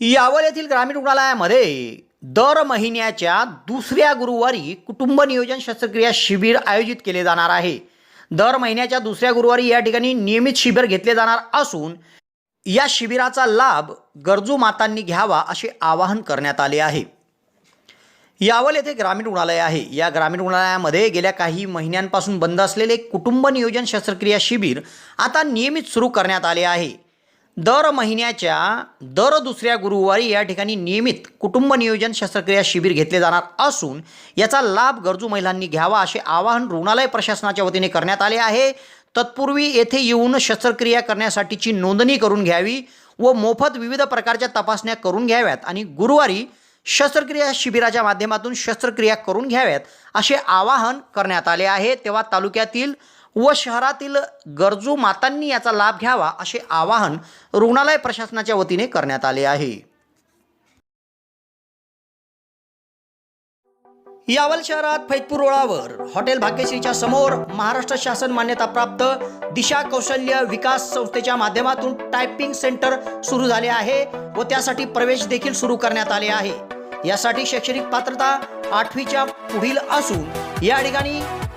यावल येथील ग्रामीण रुग्णालयामध्ये दर महिन्याच्या दुसऱ्या गुरुवारी कुटुंब नियोजन शस्त्रक्रिया शिबिर आयोजित केले जाणार आहे. दर महिन्याच्या दुसऱ्या गुरुवारी या ठिकाणी नियमित शिबिर घेतले जाणार असून या शिबिराचा लाभ गरजू मातांनी घ्यावा असे आवाहन करण्यात आले आहे. यावल येथे ग्रामीण रुग्णालय आहे. या ग्रामीण रुग्णालयामध्ये गेल्या काही महिन्यांपासून बंद असलेले कुटुंब नियोजन शस्त्रक्रिया शिबिर आता नियमित सुरू करण्यात आले आहे. दर महिन्याच्या दर दुसऱ्या गुरुवारी या ठिकाणी नियमित कुटुंब नियोजन शस्त्रक्रिया शिबिर घेतले जाणार असून याचा लाभ गरजू महिलांनी घ्यावा असे आवाहन रुग्णालय प्रशासनाच्या वतीने करण्यात आले आहे. तत्पूर्वी येथे येऊन शस्त्रक्रिया करण्यासाठीची नोंदणी करून घ्यावी व मोफत विविध प्रकारच्या तपासण्या करून घ्याव्यात आणि गुरुवारी शस्त्रक्रिया शिबिराच्या माध्यमातून शस्त्रक्रिया करून घ्याव्यात असे आवाहन करण्यात आले आहे. तेव्हा तालुक्यातील व शहरातील गरजू मातांनी याचा लाभ घ्यावा असे आवाहन रुग्णालय प्रशासनाच्या वतीने करण्यात आले आहे. यावल शहरात फैजपूर रोडावर हॉटेल भाग्यश्रीच्या समोर महाराष्ट्र शासन मान्यताप्राप्त दिशा कौशल्य विकास संस्थेच्या माध्यमातून टायपिंग सेंटर सुरू झाले आहे व त्यासाठी प्रवेश देखील सुरू करण्यात आले आहे. यासाठी शैक्षणिक पात्रता आठवीच्या पुढील असून या ठिकाणी